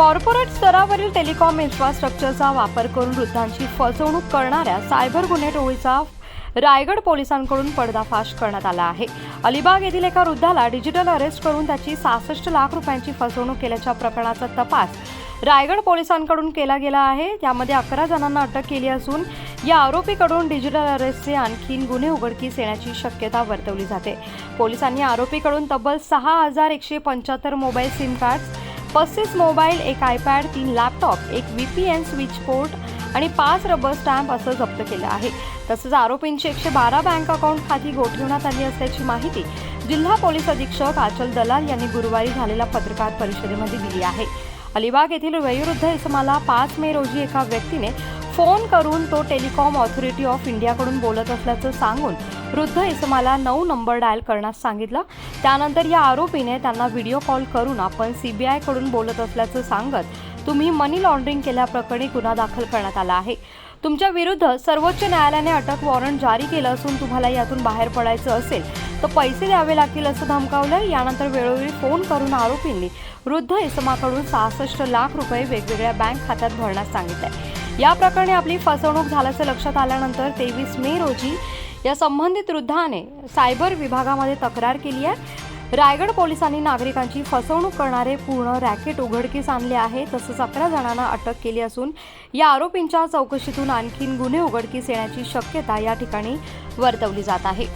Corporate स्तरावरील telecom इन्फ्रास्ट्रक्चरचा वापर करून वृद्धांची फसवणूक करणाऱ्या सायबर गुन्हे टोळीचा रायगड पोलिसांकडून पर्दाफाश करण्यात आला आहे. अलिबाग येथील एका वृद्धाला डिजिटल अरेस्ट करून त्याची सहासष्ट लाख रुपयांची फसवणूक केल्याच्या प्रकरणाचा तपास रायगड पोलिसांकडून केला गेला आहे. त्यामध्ये अकरा जणांना अटक केली असून या आरोपीकडून डिजिटल अरेस्टचे आणखीन गुन्हे उघडकीस येण्याची शक्यता वर्तवली जाते. पोलिसांनी आरोपीकडून तब्बल सहा हजार एकशे पंच्याहत्तर मोबाईल सिम कार्ड्स पस्तीस मोबाईल एक आयपॅड तीन लॅपटॉप एक V P N switch port आणि पाच रबर स्टॅम्प असं जप्त केलं आहे. तसंच आरोपींची एकशे बारा बँक अकाउंट खाती गोठवण्यात आली असल्याची माहिती जिल्हा पोलीस अधीक्षक आचल दलाल यांनी गुरुवारी झालेल्या पत्रकार परिषदेमध्ये दिली आहे. अलिबाग येथील वयोवृद्ध इसमाला पाच मे रोजी एका व्यक्तीने फोन करून तो टेलिकॉम ऑथॉरिटी ऑफ इंडियाकडून बोलत असल्याचं सांगून वृद्ध इसमाला नऊ नंबर डायल करण्यास सांगितलं. त्यानंतर या आरोपीने त्यांना व्हिडिओ कॉल करून आपण सी बी आयकडून बोलत असल्याचं सांगत तुम्ही मनी लॉन्ड्रिंग केल्याप्रकरणी गुन्हा दाखल करण्यात आला आहे. तुमच्या विरुद्ध सर्वोच्च न्यायालयाने अटक वॉरंट जारी केलं असून तुम्हाला यातून बाहेर पडायचं असेल तर पैसे द्यावे लागतील असं धमकावलं यानंतर वेळोवेळी फोन करून आरोपींनी वृद्ध इसमाकडून सहासष्ट लाख रुपये वेगवेगळ्या बँक खात्यात भरण्यास सांगितलंय. या प्रकरणी आपली फसवणूक झाल्याचं लक्षात आल्यानंतर तेवीस मे रोजी या संबंधित वृद्धाने सायबर विभागामध्ये तक्रार केली आहे. रायगड पोलिसांनी नागरिकांची फसवणूक करणारे पूर्ण रॅकेट उघडकीस आणले आहे. तसंच अकरा जणांना अटक केली असून या आरोपींच्या चौकशीतून आणखीन गुन्हे उघडकीस येण्याची शक्यता या ठिकाणी वर्तवली जात आहे.